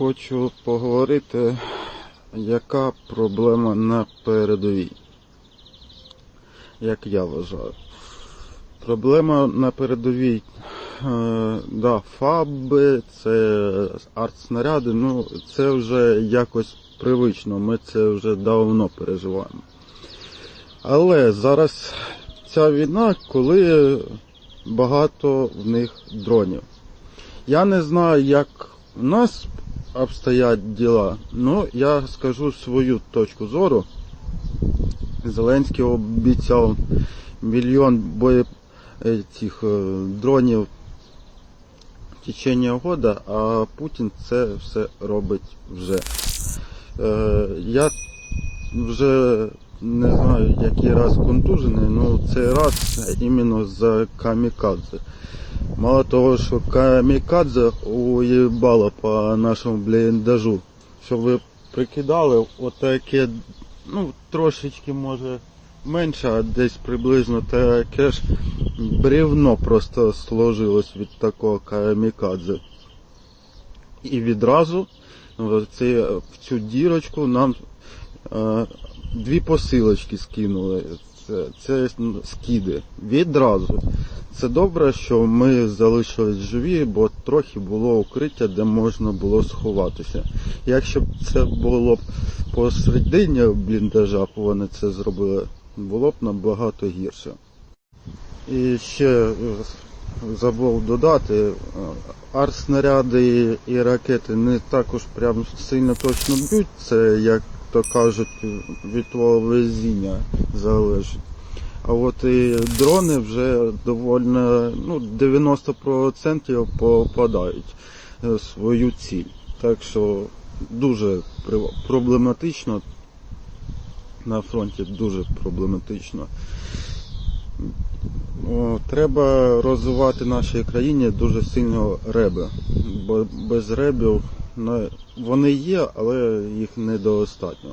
хочу поговорити, яка проблема на передовій. Як я вважаю. Проблема на передовій, е, да, фаби, це артснаряди, ну це вже якось привично, ми це вже давно переживаємо. Але зараз ця війна, коли багато в них дронів. Я не знаю, як у нас обстоять діла, але я скажу свою точку зору. Зеленський обіцяв мільйон боє е, цих е, дронів в течение года, а Путін це все робить вже. Е, Я вже не знаю, який раз контужений, ну цей раз іменно за камікадзе. Мало того, що камікадзе уїбало по нашому бліндажу. Щоб ви прикидали, отаке, ну трошечки може менше, а десь приблизно таке ж бревно просто сложилось від такого камікадзе. І відразу в ці- в цю дірочку нам е, дві посилочки скинули. Це, це скиди. Відразу. Це добре, що ми залишились живі, бо трохи було укриття, де можна було сховатися. Якщо б це було б посередині бліндажа, вони це зробили, було б набагато гірше. І ще е, забув додати, е, арснаряди і ракети не також прям сильно точно б'ють, це як то кажуть, від твого везіння залежить. А от і дрони вже доволі, ну, 90% попадають в свою ціль. Так що дуже проблематично на фронті, дуже проблематично. Треба розвивати нашій країні дуже сильно реби. Бо без ребів ну, вони є, але їх недостатньо.